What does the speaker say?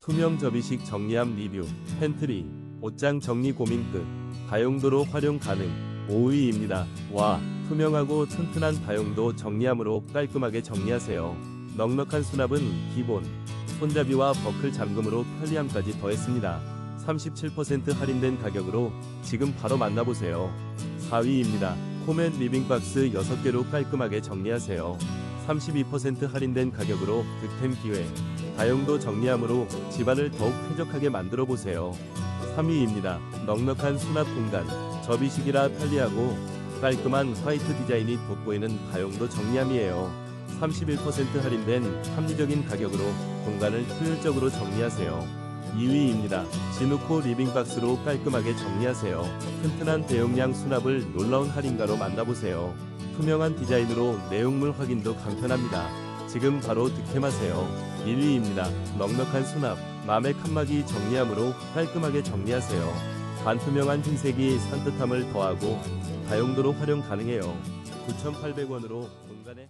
투명 접이식 정리함 리뷰, 팬트리, 옷장 정리 고민 끝, 다용도로 활용 가능, 5위입니다. 와, 투명하고 튼튼한 다용도 정리함으로 깔끔하게 정리하세요. 넉넉한 수납은 기본, 손잡이와 버클 잠금으로 편리함까지 더했습니다. 37% 할인된 가격으로 지금 바로 만나보세요. 4위입니다. 코멧 리빙박스 6개로 깔끔하게 정리하세요. 32% 할인된 가격으로 득템 기회. 다용도 정리함으로 집안을 더욱 쾌적하게 만들어 보세요. 3위입니다. 넉넉한 수납 공간. 접이식이라 편리하고 깔끔한 화이트 디자인이 돋보이는 다용도 정리함이에요. 31% 할인된 합리적인 가격으로 공간을 효율적으로 정리하세요. 2위입니다. 지누코 리빙박스로 깔끔하게 정리하세요. 튼튼한 대용량 수납을 놀라운 할인가로 만나보세요. 투명한 디자인으로 내용물 확인도 간편합니다. 지금 바로 득템하세요. 1위입니다. 넉넉한 수납, 맘의 칸막이 정리함으로 깔끔하게 정리하세요. 반투명한 흰색이 산뜻함을 더하고 다용도로 활용 가능해요. 9,800원으로 공간에